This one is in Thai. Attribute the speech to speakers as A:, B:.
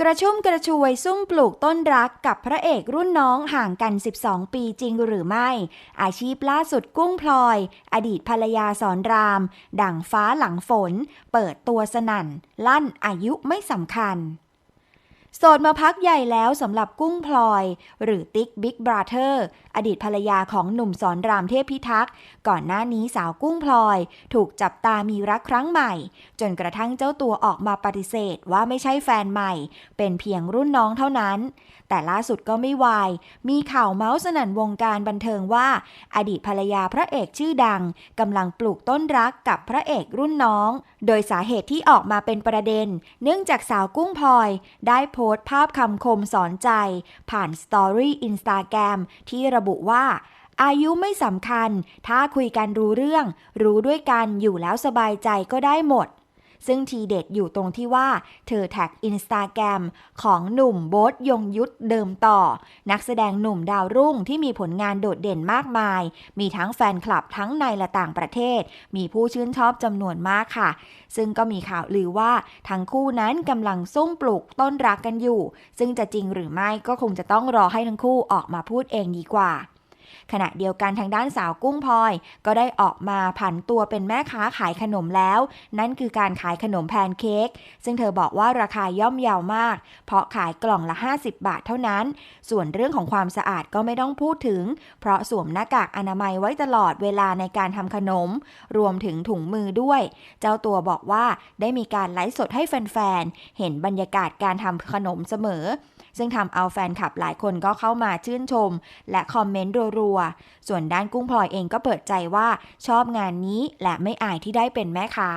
A: กระชุ่มกระชวยซุ่มปลูกต้นรักกับพระเอกรุ่นน้องห่างกัน 12 ปีจริงหรือไม่ อาชีพล่าสุดกุ้งพลอย อดีตภรรยาสอนราม ดั่งฟ้าหลังฝน เปิดตัวสนั่น ลั่นอายุไม่สำคัญ โสดมาพักใหญ่แล้วสำหรับกุ้งพลอย หรือติ๊กบิ๊กบราเธอร์อดีตภรรยาของหนุ่มสอนรามเทพพิทักษ์ก่อนหน้านี้สาวกุ้งพลอย ถูกจับตามีรักครั้งใหม่ จนกระทั่งเจ้าตัวออกมาปฏิเสธว่าไม่ใช่แฟนใหม่ เป็นเพียงรุ่นน้องเท่านั้น แต่ล่าสุดก็ไม่วาย มีข่าวเมาส์สนั่นวงการบันเทิงว่า อดีตภรรยาพระเอกชื่อดังกำลังปลูกต้นรักกับพระเอกรุ่นน้อง โดยสาเหตุที่ออกมาเป็นประเด็น เนื่องจากสาวกุ้งพลอย ได้โพสต์ภาพคำคมสอนใจ ผ่านสตอรี่อินสตาแกรมที่ระบุว่า อายุไม่สำคัญ ถ้าคุยกันรู้เรื่อง รู้ด้วยกันอยู่แล้วสบายใจก็ได้หมด ซึ่งทีเด็ดอยู่ตรงที่ว่าเธอแท็กอินสตาแกรมของหนุ่มโบ๊ทยงยุทธเดิมต่อ นักแสดงหนุ่มดาวรุ่งที่มีผลงานโดดเด่นมากมาย มีทั้งแฟนคลับทั้งในและต่างประเทศ มีผู้ชื่นชอบจำนวนมากค่ะ ซึ่งก็มีข่าวลือว่าทั้งคู่นั้นกำลังซุ่มปลูกต้นรักกันอยู่ ซึ่งจะจริงหรือไม่ก็คงจะต้องรอให้ทั้งคู่ออกมาพูดเองดีกว่า ขณะเดียวกันทางด้านสาวกุ้งพลอย ก็ได้ออกมาผันตัวเป็นแม่ค้าขายขนมแล้ว นั่นคือการขายขนมแพนเค้กซึ่งเธอบอกว่าราคาย่อมเยาวมาก เพราะขายกล่องละ 50 บาทเท่านั้น ส่วนเรื่องของความสะอาดก็ไม่ต้องพูดถึง เพราะสวมหน้ากากอนามัยไว้ตลอดเวลาในการทำขนม รวมถึงถุงมือด้วย เจ้าตัวบอกว่าได้มีการไลฟ์สดให้แฟนๆเห็นบรรยากาศการทำขนมเสมอ ซึ่งทำเอาแฟนคลับหลายคนก็เข้ามาชื่นชม และคอมเมนต์รัวๆ ส่วนด้านกุ้งพลอยเองก็เปิดใจว่าชอบงานนี้และไม่อายที่ได้เป็นแม่ค้า